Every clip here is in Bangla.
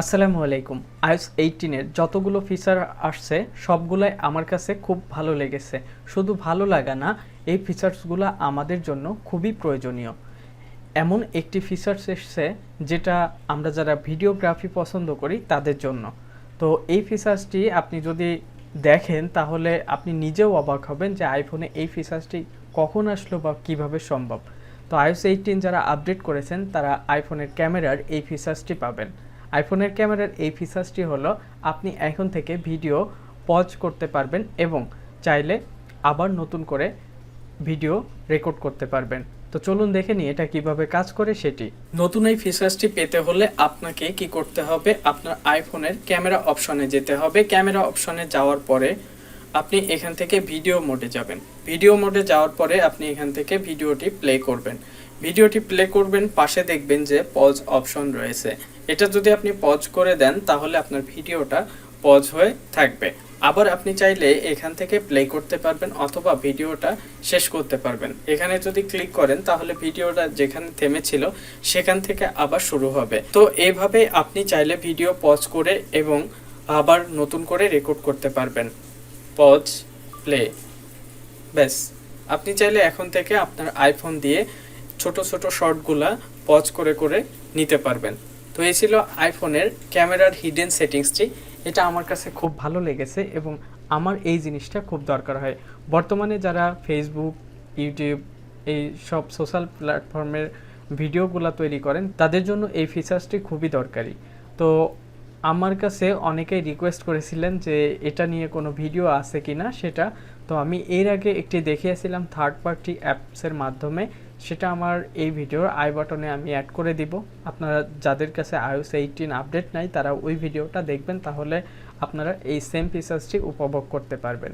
আসসালামু আলাইকুম। আইএস এইটিনের যতগুলো ফিচার আসছে, সবগুলাই আমার কাছে খুব ভালো লেগেছে। শুধু ভালো লাগা না, এই ফিচার্সগুলো আমাদের জন্য খুবই প্রয়োজনীয়। এমন একটি ফিচার্স এসছে, যেটা আমরা যারা ভিডিওগ্রাফি পছন্দ করি, তাদের জন্য। তো এই ফিচার্সটি আপনি যদি দেখেন, তাহলে আপনি নিজেও অবাক হবেন যে আইফোনে এই ফিচার্সটি কখন আসলো বা কীভাবে সম্ভব। তো আইএস এইটিন যারা আপডেট করেছেন, তারা আইফোনের ক্যামেরার এই ফিচার্সটি পাবেন। আইফোনের ক্যামেরার এই ফিচার্সটি হলো, আপনি এখন থেকে ভিডিও পজ করতে পারবেন এবং চাইলে আবার নতুন করে ভিডিও রেকর্ড করতে পারবেন। তো চলুন দেখে নিই এটা কীভাবে কাজ করে সেটি। নতুন এই ফিচার্সটি পেতে হলে আপনাকে কি করতে হবে? আপনার আইফোনের ক্যামেরা অপশনে যেতে হবে। ক্যামেরা অপশনে যাওয়ার পরে আপনি এখান থেকে ভিডিও মোডে যাবেন। ভিডিও মোডে যাওয়ার পরে আপনি এখান থেকে ভিডিওটি প্লে করবেন। ভিডিওটি প্লে করবেন, পাশে দেখবেন যে পজ অপশন রয়েছে। এটা যদি আপনি পজ করে দেন, তাহলে আপনার ভিডিওটা পজ হয়ে থাকবে। আবার আপনি চাইলে এখান থেকে প্লে করতে পারবেন অথবা ভিডিওটা শেষ করতে পারবেন। এখানে যদি ক্লিক করেন, তাহলে ভিডিওটা যেখানে থেমেছিল, সেখান থেকে আবার শুরু হবে। তো এইভাবে আপনি চাইলে ভিডিও পজ করে এবং আবার নতুন করে রেকর্ড করতে পারবেন। পজ প্লে ব্যাস। আপনি চাইলে এখন থেকে আপনার আইফোন দিয়ে ছোট ছোট শর্টগুলা পজ করে করে নিতে পারবেন। তো এই ছিল আইফোনের ক্যামেরার হিডেন সেটিংসটি। এটা আমার কাছে খুব ভালো লেগেছে এবং আমার এই জিনিসটা খুব দরকার হয়। বর্তমানে যারা ফেসবুক ইউটিউব এই সব সোশ্যাল প্ল্যাটফর্মের ভিডিওগুলো তৈরি করেন, তাদের জন্য এই ফিচার্সটি খুবই দরকারি। তো আমার কাছে অনেকেই রিকোয়েস্ট করেছিলেন যে এটা নিয়ে কোনো ভিডিও আছে কি না সেটা। তো আমি এর আগে একটি দেখিয়েছিলাম থার্ড পার্টি অ্যাপসের মাধ্যমে। সেটা আমার এই ভিডিওর আই বাটনে আমি অ্যাড করে দিব। আপনারা যাদের কাছে আইওস এইটিন আপডেট নাই, তারা ওই ভিডিওটা দেখবেন, তাহলে আপনারা এই সেম ফিচার্সটি উপভোগ করতে পারবেন।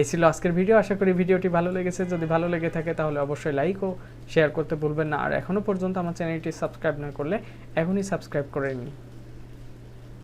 এই ছিল আজকের ভিডিও আশা করি ভিডিওটি ভালো লেগেছে। যদি ভালো লেগে থাকে, তাহলে অবশ্যই লাইক ও শেয়ার করতে ভুলবেন না। আর এখনও পর্যন্ত আমার চ্যানেলটি সাবস্ক্রাইব না করলে, এখনই সাবস্ক্রাইব করে নিন।